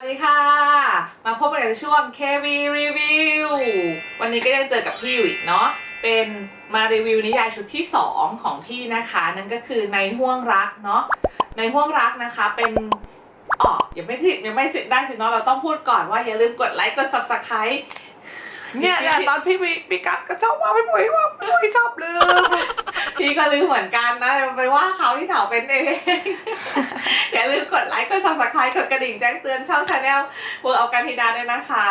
สวัสดีค่ะ มาพบกันในช่วง KV Review วันนี้ก็ได้เจอกับพี่อยู่อีกเนาะ เป็นมารีวิวนิยายชุดที่ 2 ของพี่นะคะ นั่นก็คือในห่วงรักเนาะ ในห่วงรักนะคะเป็นอ๋อยังไม่สิยังไม่สิได้สิเนาะ เราต้องพูดก่อนว่าอย่าลืมกดไลค์ กด subscribe เนี่ยเนี่ยตอนพี่มีมีกัดก็ชอบว่าพี่ปุ๋ยว่าพี่ปุ๋ยชอบลืม พี่ก็ลืมเหมือนกันนะไปว่าเขาที่เถาเป็นเอง อย่าลืมกดไลค์กด subscribe กดกระดิ่งแจ้งเตือนช่องชาแนลเวิร์เอากันทีดาด้วยนะคะ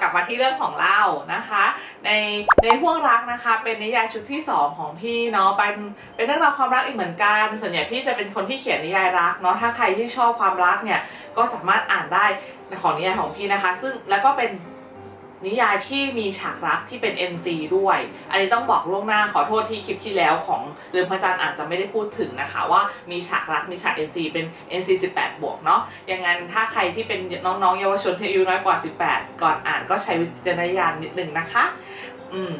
กลับมาที่เรื่องของเรานะคะ ในในห่วงรักนะคะ เป็นนิยายชุดที่ 2 ของพี่เนาะเป็นเป็นเรื่องราวความรักอีกเหมือนกัน ส่วนใหญ่พี่จะเป็นคนที่เขียนนิยายรักเนาะถ้าใครที่ชอบความรักเนี่ยก็สามารถอ่านได้ในของนิยายของพี่นะคะ ซึ่งแล้วก็เป็น นิยายที่มีฉากรักที่เป็น NC ด้วย อันนี้ต้องบอกล่วงหน้าขอโทษที่คลิปที่แล้วของเรือนพระจันทร์อาจจะไม่ได้พูดถึงนะคะ ว่ามีฉากรักมีฉาก NC เป็น NC 18 บวกเนาะอย่างนั้นถ้าใครที่เป็นน้องๆ เยาวชนที่อายุน้อยกว่า 18 ก่อนอ่านก็ใช้วิจารณญาณนิดนึงนะคะ อืม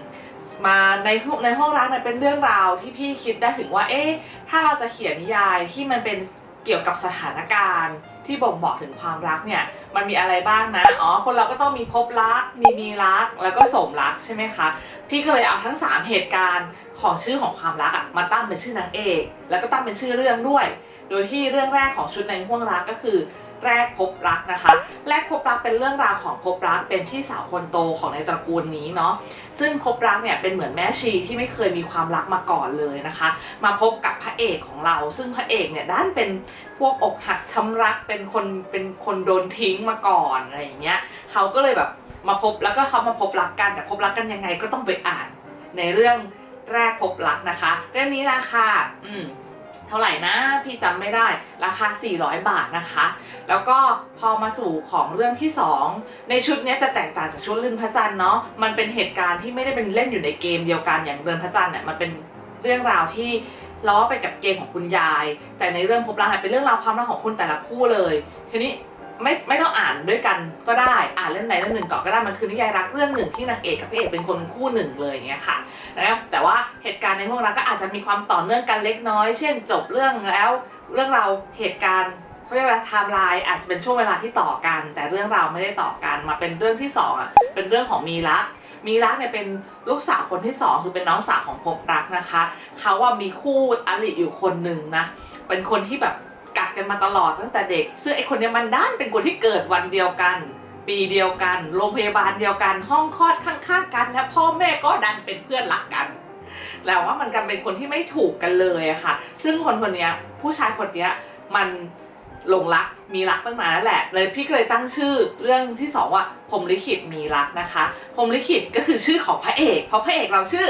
มาในในห้องรักเนี่ยเป็นเรื่องราวที่พี่คิดได้ถึงว่า เอ๊ะ ถ้าเราจะเขียนนิยายที่มันเป็น เกี่ยวกับสถานการณ์ที่บ่งบอกถึงความรักเนี่ย มันมีอะไรบ้างนะ อ๋อ คนเราก็ต้องมีพบรัก มีมีรัก แล้วก็สมรักใช่ไหมคะ พี่ก็เลยเอาทั้ง 3 เหตุการณ์ของชื่อของความรักอะมาตั้งเป็นชื่อนางเอก แล้วก็ตั้งเป็นชื่อเรื่องด้วย โดยที่เรื่องแรกของชุดในห่วงรักก็คือ แรกพบรักนะคะ แรกพบรักเป็นเรื่องราวของพบรักเป็นพี่สาวคนโตของในตระกูลนี้เนาะซึ่งพบรักเนี่ยเป็นเหมือนแม่ชีที่ไม่เคยมีความรักมาก่อนเลยนะคะ มาพบกับพระเอกของเรา ซึ่งพระเอกเนี่ยด้านเป็นพวกอกหักช้ำรักเป็นคนเป็นคนโดนทิ้งมาก่อนอะไรอย่างเงี้ยเขาก็เลยแบบมาพบแล้วก็เขามาพบรักกันแต่พบรักกันยังไงก็ต้องไปอ่านในเรื่องแรกพบรักนะคะ เรื่องนี้ราคาอืม ท่าไหร่นะพี่จำไม่ได้ราคา 400 บาทนะคะ แล้วก็พอมาสู่ของเรื่องที่ 2 ในชุดนี้จะแตกต่างจากชุดลืมพระจันทร์เนาะมันเป็นเหตุการณ์ที่ไม่ได้เป็นเล่นอยู่ในเกมเดียวกันอย่างเรือนพระจันทร์เนี่ยมันเป็นเรื่องราวที่ล้อไปกับเกมของคุณยาย แต่ในเรื่องพบรักเป็นเรื่องราวความรักของคุณแต่ละคู่เลยทีนี้ ไม่ไม่ต้องอ่านด้วยกันก็ได้อ่านเล่มใดเล่มหนึ่งก่อนก็ได้มันคือนิยายรักเรื่องหนึ่งที่นางเอกกับพระเอกเป็นคนคู่หนึ่งเลยอย่างเงี้ยค่ะนะครับแต่ว่าเหตุการณ์ในห้วงรักก็อาจจะมีความต่อเนื่องกันเล็กน้อย เช่นจบเรื่องแล้ว เรื่องราวเหตุการณ์เขาเรียกว่าไทม์ไลน์อาจจะเป็นช่วงเวลาที่ต่อกัน แต่เรื่องราวไม่ได้ต่อกันมาเป็นเรื่องที่สองอะเป็นเรื่องของมีรักมีรักเนี่ยเป็นลูกสาวคนที่สองคือเป็นน้องสาวของพบรักนะคะเขาว่ามีคู่อริอยู่คนหนึ่งนะเป็นคนที่แบบ กันมาตลอดตั้งแต่เด็ก ซึ่งไอคนเนี้ยมันด้านเป็นคนที่เกิดวันเดียวกัน ปีเดียวกัน โรงพยาบาลเดียวกัน ห้องคลอดข้างๆกันและพ่อแม่ก็ดันเป็นเพื่อนรักกันแล้วว่ามันกันเป็นคนที่ไม่ถูกกันเลยอะค่ะ ซึ่งคนคนเนี้ยผู้ชายคนเนี้ยมันหลงรักมีรักตั้งนานแล้วแหละ เลยพี่ก็เลยตั้งชื่อเรื่องที่สองว่าพมลิขิตมีรักนะคะพมลิขิตก็คือชื่อของพระเอก เพราะพระเอกเราชื่อ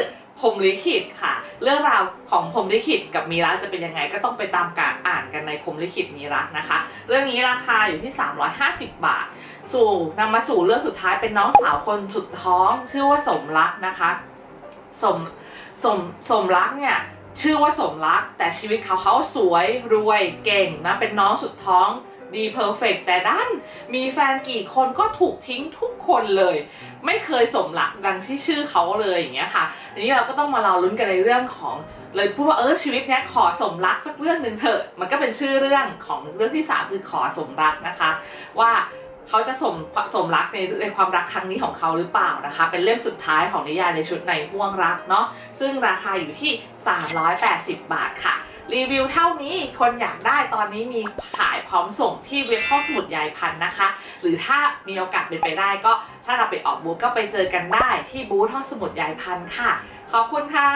มลิขิตค่ะ เรื่องราวของพรมลิขิตกับมีรักจะเป็นยังไงก็ต้องไปตามการอ่านกันในพรมลิขิตมีรักนะคะ เรื่องนี้ราคาอยู่ที่ 350 บาท สู่นำมาสู่เรื่องสุดท้ายเป็นน้องสาวคนสุดท้อง ชื่อว่าสมรักนะคะสมสมสมรักเนี่ยชื่อว่าสมรัก แต่ชีวิตเขาเขาสวยรวยเก่งนะเป็นน้องสุดท้องดีเพอร์เฟกแต่ด้านมีแฟนกี่คนก็ถูกทิ้งทุก คนเลย ไม่เคยสมรักดังที่ชื่อเขาเลยอย่างเงี้ยค่ะทีนี้เราก็ต้องมารอลุ้นกันในเรื่องของเลยพูดว่าเออชีวิตเนี้ยขอสมรักสักเรื่องหนึ่งเถอะ มันก็เป็นชื่อเรื่องของเรื่องที่สามคือขอสมรักนะคะ ว่าเขาจะสมสมรักในในความรักครั้งนี้ของเขาหรือเปล่านะคะ เป็นเล่มสุดท้ายของนิยายในชุดในห่วงรักเนาะซึ่งราคาอยู่ที่ 380 บาทค่ะ รีวิวเท่านี้คนอยากได้ตอนนี้มีขายพร้อมส่งที่เว็บห้องสมุดยายพันธ์นะคะ หรือถ้ามีโอกาสเป็นไปได้ก็ถ้าเราไปออกบูธก็ไปเจอกันได้ที่บูธห้องสมุดยายพันธ์ค่ะ ขอบคุณค่ะ